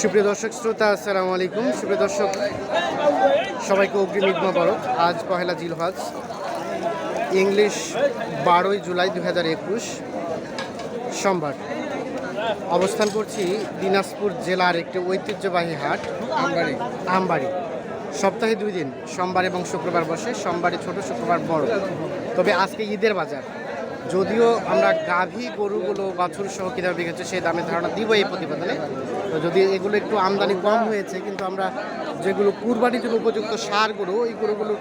সুপ্রিয় দর্শক, শ্রোতা, আসসালামু আলাইকুম। সুপ্রিয় দর্শক, সবাইকে অগ্রিম ঈদ মোবারক। আজ পহেলা জিলহজ, ইংলিশ বারোই জুলাই দু হাজার একুশ, সোমবার। অবস্থান করছি দিনাজপুর জেলার একটি ঐতিহ্যবাহী হাট, আমবাড়ি। আমবাড়ি। সপ্তাহে দুই দিন, সোমবার এবং শুক্রবার বসে। সোমবারে ছোট, শুক্রবার বড়। তবে আজকে ঈদের বাজার। যদিও আমরা গাভী গরুগুলো বাছুর সহ কীভাবে বিকেছে সেই দামে ধারণা দিব এই প্রতিবেদনে। তো যদি এগুলো একটু আমদানি কম হয়েছে কিন্তু আমরা যেগুলো কুরবানির জন্য উপযুক্ত সার গরু এই গরুগুলো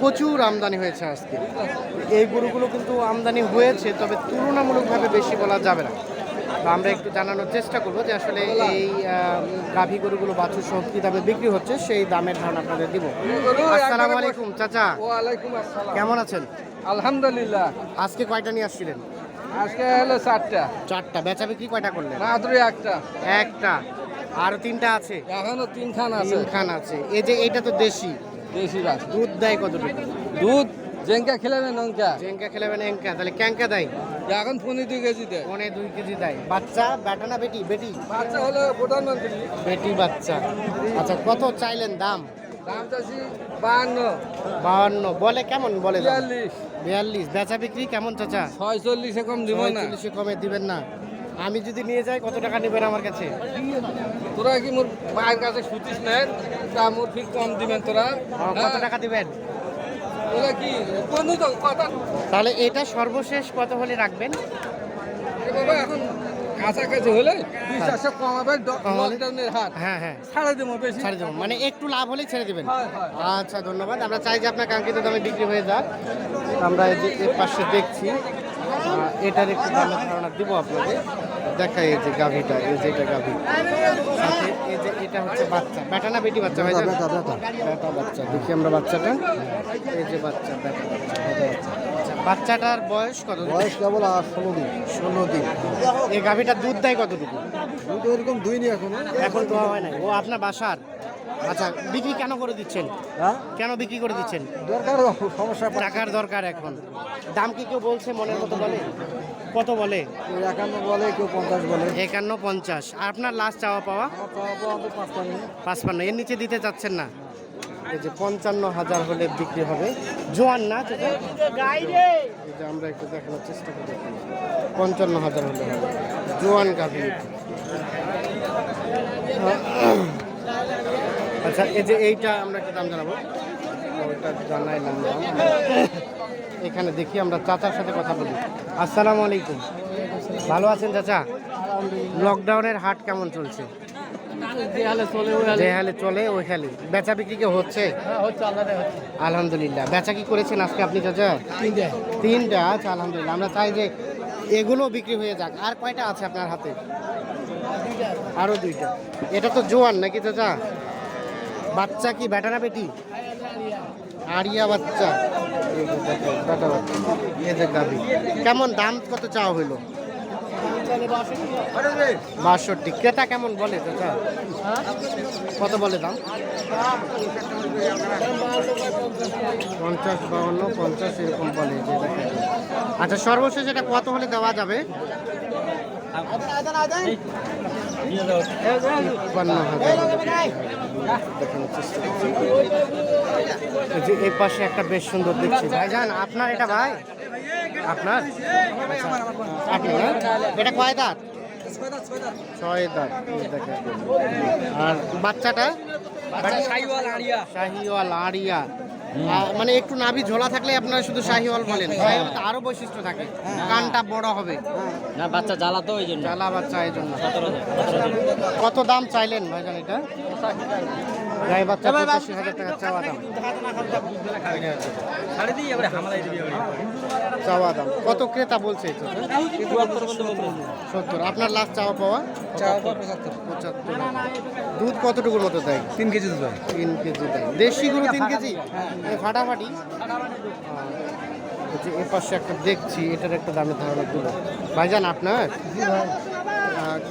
প্রচুর আমদানি হয়েছে আজকে। এই গরুগুলো কিন্তু আমদানি হয়েছে তবে তুলনামূলকভাবে বেশি বলা যাবে না। তো আমরা একটু জানানোর চেষ্টা করব যে আসলে এই গাভী গরুগুলো বাছুর সহ কী দামে বিক্রি হচ্ছে সেই দামের ধারণা আপনাদের দিব। আসসালামু আলাইকুম চাচা। কেমন আছেন? আলহামদুলিল্লাহ। আজকে কয়টা নিয়ে আসছিলেন? আজকে হলো চারটা। চারটা। বেচা বিক্রি কয়টা করলেন? মাত্র একটা। একটা। আর তিনটা আছে? এখনও তিনখান আছে। তিনখান আছে। এই যে এইটা তো দেশি। দেশি গাছ দুধ দেয় কতটুকু দুধ জেঙ্কা খেলাবে নঙ্কা জেঙ্কা খেলাবেন এঙ্কা তাহলে ক্যাঙ্কা দেয়? এখন পনেরো দুই কেজি দেয়। পনে দুই কেজি দেয়। বাচ্চা বেটা না বেটি? বেটি? বাচ্চা হলো প্রধানমন্ত্রী। বেটি বাচ্চা। আচ্ছা কত চাইলেন দাম? বাহান্ন। বলে কেমন? বলে বিয়াল্লিশ। বেচা বিক্রি কেমন চাচা? ছয়চল্লিশে কম দিব না। চল্লিশে কমে দিবেন না। আমি যদি নিয়ে যাই কত টাকা নেবেন আমার কাছে? তোরা কি মোর মায়ের কাছে সুতিস নেন তা মোর ঠিক কম দিবেন তোরা। কত টাকা দিবেন? তাহলে এটা সর্বশেষ কত হলে রাখবেন? এখন কাছাকাছি হলে দুই চারশো কমাবে কম হলে? লকডাউনের হ্যাঁ হ্যাঁ। ছাড়া দেবো বেশি। ছাড়ে দেবো। মানে একটু লাভ হলেই ছেড়ে দেবেন। হয়, হয়। আচ্ছা ধন্যবাদ। আমরা চাই যে আপনার কাঙ্ক্ষিত দামে বিক্রি হয়ে যাক। আমরা এই যে এর পাশে দেখছি এটার একটু দামের ধারণা দিব আপনাকে দেখাই এই যে গাভিটা এই যে এটা গাভি। সাথে এই যে এটা হচ্ছে বাচ্চা। বেটা না বেটি বাচ্চা ভাই বেটা বাচ্চা। দেখি আমরা বাচ্চাটা। এই যে বাচ্চা বেটা বাচ্চা বেটা বাচ্চাটার বয়স কত বয়স কেবল আর ষোলো দিন। ষোলো দিন। এই গাভিটার দুধ দেয় কতটুকু? দুটো এরকম দুইনি এখন। এখন তো হয় নাই। ও আপনার বাসার? আচ্ছা বিক্রি কেন করে দিচ্ছেন? হ্যাঁ? কেন বিক্রি করে দিচ্ছেন? দরকার সমস্যা। টাকার দরকার এখন। দাম কি কেউ বলছে মনের মতো বলে? কত বলে? একান্ন বলে কেউ পঞ্চাশ বলে। একান্ন পঞ্চাশ। আর আপনার লাস্ট চাওয়া পাওয়া? পাঁচপান্ন। এর নিচে দিতে চাচ্ছেন না? এই যে পঞ্চান্ন হাজার হলে বিক্রি হবে। জোয়ান না চাচা? এই যে আমরা একটু দেখানোর চেষ্টা করি পঞ্চান্ন হাজার হলে হবে। জোয়ান গাভি। আচ্ছা এই যে এইটা আমরা একটু দাম জানাব। ওইটা জানাইলাম এখানে দেখি আমরা চাচার সাথে কথা বলি। আসসালামু আলাইকুম। ভালো আছেন চাচা? লকডাউনের হাট কেমন চলছে? যে হালে। চলে ওই হালে। বেচা বিক্রি কি হচ্ছে? আলহামদুলিল্লাহ। বেচা কি করেছেন আজকে আপনি চাচা? তিনটা। আচ্ছা আলহামদুলিল্লাহ। আমরা চাই যে এগুলো বিক্রি হয়ে যাক। আর কয়টা আছে আপনার হাতে? আরও দুইটা। এটা তো জোয়ান নাকি চাচা? বাচ্চা কি? বেটা না বেটি? আরিয়া বাচ্চা। বেটা বাচ্চা। কেমন দাম? কত চাওয়া হইল? বাষট্টি। ক্রেতা কেমন বলে চাচা? কত বলে দাম? পঞ্চাশ বাউন্ন, পঞ্চাশ এরকম বলে আচ্ছা সর্বশেষ এটা কত হলে দেওয়া যাবে? হাজার। এই যে এই পাশে একটা বেশ সুন্দর দেখছি। ভাইজান আপনার এটা ভাই? আপনার? আচ্ছা, এটা কয় দাঁত? ছয় দাঁত আর বাচ্চাটা? শাহিওয়াল আড়িয়া মানে একটু নাভি ঝোলা থাকলে আপনারা শুধু শাহিওয়াল বলেন। শাহিওয়াল তো আরও বৈশিষ্ট্য থাকে। কানটা বড় হবে। না বাচ্চা জ্বালা তো ওই জন্য। জ্বালা বাচ্চা এই জন্য। কত দাম চাইলেন ভাইজান এটা? গায়ে বাচ্চা পঁচাশি হাজার টাকা চাওয়া দাম। ছাড়ে দিই এবারে হামালাই দিবি চাওয়া দাম। কত ক্রেতা বলছে এটা? সত্তর। আপনার লাস্ট চাওয়া পাওয়া? পঁচাত্তর। দুধ কতটুকুর মতো দেয়? তিন কেজি দুধ। তিন কেজি দেয়। দেশি গরু তিন কেজি? এ ফাটাফাটি। এই যে এ পাশে একটা দেখছি এটার একটা দামের ধারণা তুলো। ভাইজান আপনার?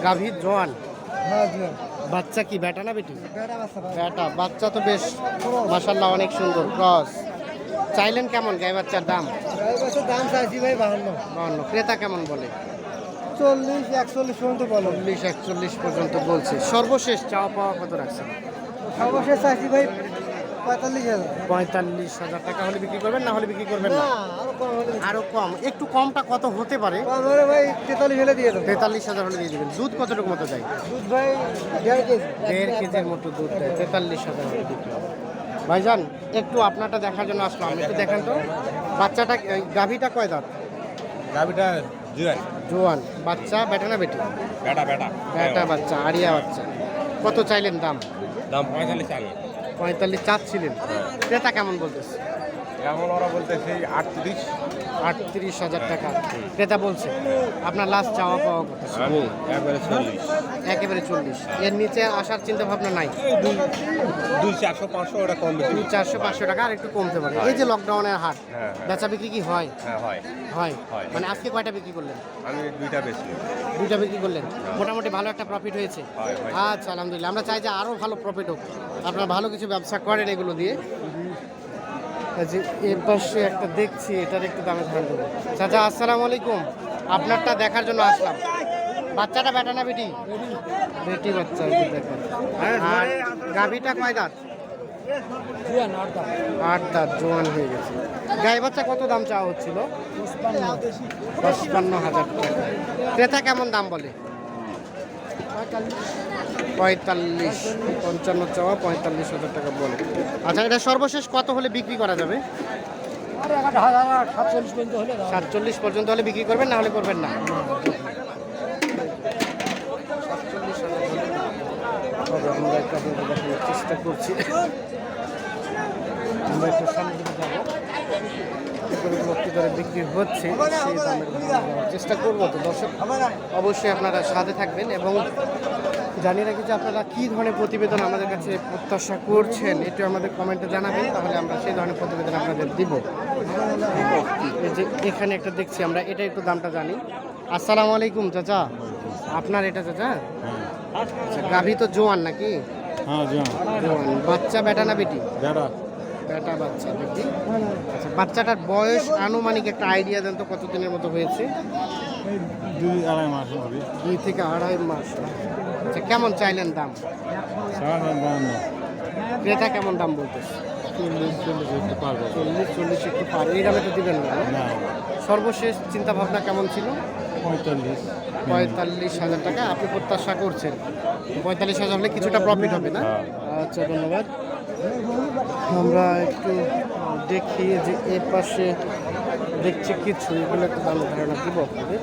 গাভীর জোয়ান। বাচ্চা কি বেটা না বেটি? বেটা বাচ্চা তো বেশ মাসাল্লাহ অনেক সুন্দর ক্রস। চাইলেন কেমন গায়ে বাচ্চার দাম? দাম চাইছি ভাই বাহান্ন। বাহান্ন। ক্রেতা কেমন বলে? চল্লিশ একচল্লিশ পর্যন্ত বলো। চল্লিশ একচল্লিশ পর্যন্ত বলছে। সর্বশেষ চাওয়া পাওয়া কত রাখছেন? সর্বশেষ চাইছি ভাই পঁয়তাল্লিশ হাজার। পঁয়তাল্লিশ হাজার টাকা হলে বিক্রি করবেন না হলে বিক্রি করবেন না? আরও কম হলে আরও কম। একটু কমটা কত হতে পারে? ভাই তেতাল্লিশ হলে দিয়ে দেবো। তেতাল্লিশ হাজার হলে দিয়ে দেবেন। দুধ কতটুকু মতো যায় দুধ ভাই দেড় কেজি। দেড় কেজির মতো দুধ দেয়। তেতাল্লিশ হাজার হলে বিক্রি। ভাইজান একটু আপনারটা দেখার জন্য আসলাম। একটু দেখেন তো। বাচ্চাটা গাভীটা কয় দাঁত? গাভিটা জুয়ান। জোয়ান। বাচ্চা বেটা না বেটি? বেটা বেটা বেটা বাচ্চা আরিয়া বাচ্চা। কত চাইলেন দাম? দাম পঁয়তাল্লিশ আলু পঁয়তাল্লিশ চাচ্ছিলেন। ক্রেতা কেমন বলতেছে? এখন ওরা বলতেছে আটত্রিশ। আটত্রিশ হাজার টাকা। ক্রেতা বলছে আপনার লাস্ট চাওয়া পাওয়া কত? আমি একবারে চল্লিশ। একেবারে চল্লিশ। এর নিচে আসার চিন্তা ভাবনা নাই? দুই চারশো পাঁচশো ওটা কম দুই চারশো পাঁচশো টাকা আর একটু কমতে পারে। এই যে লকডাউনের হাট হ্যাঁ, হ্যাঁ। বেচা বিক্রি কি হয়? হ্যাঁ হয়। হয়। মানে আজকে কয়টা বিক্রি করলেন? আমি দুইটা বেশি দুইটা বিক্রি করলেন। মোটামুটি ভালো একটা প্রফিট হয়েছে। হয়, হয়। আচ্ছা আলহামদুলিল্লাহ। আমরা চাই যে আরও ভালো প্রফিট হোক। আপনারা ভালো কিছু ব্যবসা করেন এগুলো দিয়ে। যে এর পাশে একটা দেখছি, এটার একটু দামে ধান দেবো। চাচা, আসসালামু আলাইকুম। আপনারটা দেখার জন্য আসলাম। বাচ্চাটা বেটা না বেটি? বেটি বাচ্চা দেখেন। আর গাভিটা কয় দাঁত? আট দাঁত, জোয়ান হয়ে গেছে। গাই বাচ্চা কত দাম চাওয়া হচ্ছিল? পঁচপান্ন হাজার টাকা। ক্রেতা কেমন দাম বলে? পঁয়তাল্লিশ। পঞ্চান্ন চাওয়া পঁয়তাল্লিশ হাজার টাকা বলে। আচ্ছা এটা সর্বশেষ কত হলে বিক্রি করা যাবে? সাতচল্লিশ পর্যন্ত হলে বিক্রি করবেন না হলে করবেন না? সাতচল্লিশ হাজার হলে তবে আমরা একটু আপনাদের দেখানোর চেষ্টা করছি। আমরা একটু সামনে যাব। কি করে কি দরে বিক্রি হচ্ছে সেই দামের চেষ্টা করব। তো দর্শক অবশ্যই আপনারা সাথে থাকবেন এবং জানিয়ে রাখি যে আপনারা কী ধরনের প্রতিবেদন আমাদের কাছে প্রত্যাশা করছেন একটু আমাদের কমেন্টে জানাবেন তাহলে আমরা সেই ধরনের প্রতিবেদন আপনাদের দিব। এই যে এখানে একটা দেখছি আমরা এটা একটু দামটা জানি। আসসালামু আলাইকুম চাচা। আপনার এটা চাচা? আচ্ছা গাভী তো জোয়ান নাকি? হ্যাঁ বাচ্চা বেটা না বেটি? বেটা। বেটা বাচ্চা বেটি আচ্ছা বাচ্চাটার বয়স আনুমানিক একটা আইডিয়া দেন তো কতদিনের মতো হয়েছে? দুই আড়াই মাস দুই থেকে আড়াই মাস। আচ্ছা কেমন চাইলেন দাম? ক্রেতা কেমন দাম বলতেছে? চল্লিশ চল্লিশ একটু পারব চল্লিশ চল্লিশ একটু পার। এই দামে তো দিবেন না সর্বশেষ চিন্তা ভাবনা কেমন ছিল? পঁয়তাল্লিশ। পঁয়তাল্লিশ হাজার টাকা। আপনি প্রত্যাশা করছেন? পঁয়তাল্লিশ হাজার হলে কিছুটা প্রফিট হবে না? আচ্ছা ধন্যবাদ। আমরা একটু দেখি যে এ পাশে দেখছি কিছু। এগুলো একটু দাম ধারণা দিব আপনাদের।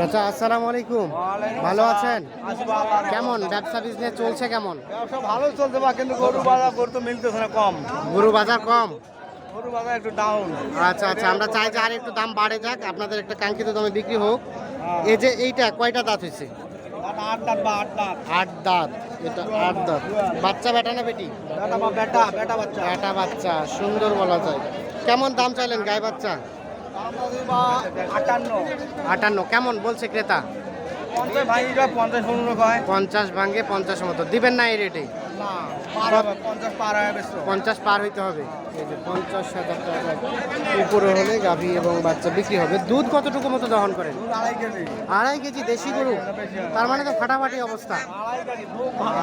চাচা আসসালামু আলাইকুম। ভালো আছেন? কেমন? ব্যবসা বিজনেস চলছে কেমন? ব্যবসা ভালো চলছে বা কিন্তু গরু বাজার গরু তো মিলতেছে না কম। গরু বাজার কম? গরু বাজার একটু ডাউন আচ্ছা আচ্ছা আমরা চাই যে আর একটু দাম বাড়ে যাক আপনাদের একটা কাঙ্ক্ষিত দামে বিক্রি হোক। এই যে এইটা কয়টা দাঁত হয়েছে আট দাঁত দাঁত। এটা আট দাঁত। বাচ্চা বেটা না বেটা? বেটা বাচ্চা। বেটা বাচ্চা সুন্দর বলা যায়। কেমন দাম চাইলেন গায়ে বাচ্চা? আটান্ন। কেমন বলছে ক্রেতা? পঞ্চাশ ভাঙিটা পঞ্চাশ মতো। দিবেন না এই রেটে? পঞ্চাশ পার হইতে হবে। এই যে পঞ্চাশ হাজার টাকা। উপরে হলে গাভী এবং বাচ্চা বিক্রি হবে। দুধ কতটুকু মতো দহন করেন? আড়াই কেজি। দেশি গরু? তার মানে তো ফাটাফাটি অবস্থা।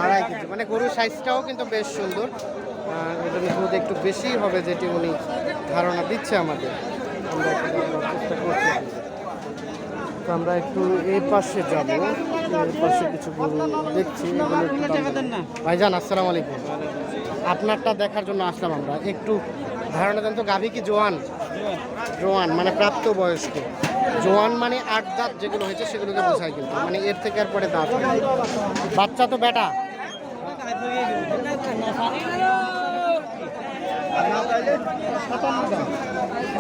আড়াই কেজি মানে গরুর সাইজটাও কিন্তু বেশ সুন্দর। দুধ একটু বেশি হবে যেটি উনি ধারণা দিচ্ছে আমাদের। আমরা একটু চেষ্টা করছি তো আমরা একটু এই পাশে যাব। এই পাশে কিছু গরু দেখছি ভাইজান, আসসালামু আলাইকুম। আপনারটা দেখার জন্য আসলাম আমরা। একটু ধারণা দেন তো, গাভী কি জোয়ান? জোয়ান মানে প্রাপ্ত বয়স্ক। জোয়ান মানে আট দাঁত যেগুলো হয়েছে, সেগুলোকে বোঝায় কিন্তু। মানে এর থেকে আর পরে দাঁত বাচ্চা তো বেটা?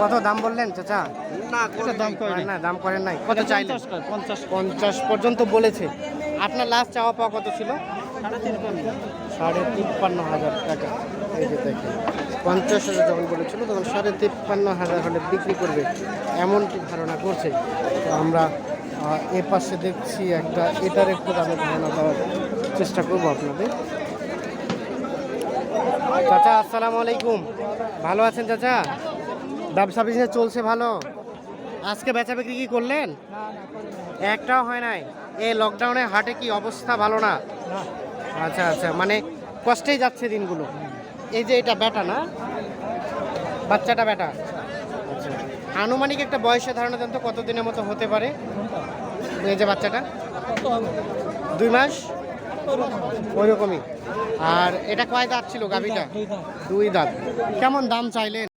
কত দাম বললেন চাচা? দাম না দাম করেন নাই। কত চাইলেন? পঞ্চাশ। পর্যন্ত বলেছে। আপনার লাস্ট চাওয়া পাওয়া কত ছিল? সাড়ে তিপ্পান্ন। হাজার টাকা। এই যে দেখেন পঞ্চাশ হাজার যখন বলেছিল তখন সাড়ে তিপ্পান্ন হাজার হলে বিক্রি করবে এমনটি ধারণা করছে। তো আমরা এ পাশে দেখছি একটা এটার একটু দামে ধারণা দেওয়ার চেষ্টা করব আপনাদের। চাচা আসসালামু আলাইকুম। ভালো আছেন চাচা? ব্যবসা বিজনেস চলছে ভালো? আজকে বেচা বিক্রি কি করলেন? একটাও হয় নাই। এই লকডাউনে হাটে কি অবস্থা ভালো না? আচ্ছা আচ্ছা মানে কষ্টেই যাচ্ছে দিনগুলো। এই যে এটা বেটা না? বাচ্চাটা বেটা আচ্ছা আনুমানিক একটা বয়সের ধারণা দেন তো কত দিনের মতো হতে পারে? এই যে বাচ্চাটা? দুই মাস? ওইরকমই। আর এটা কয় দাঁত ছিল গাভিটা? দুই দাঁত। কেমন দাম চাইলেন?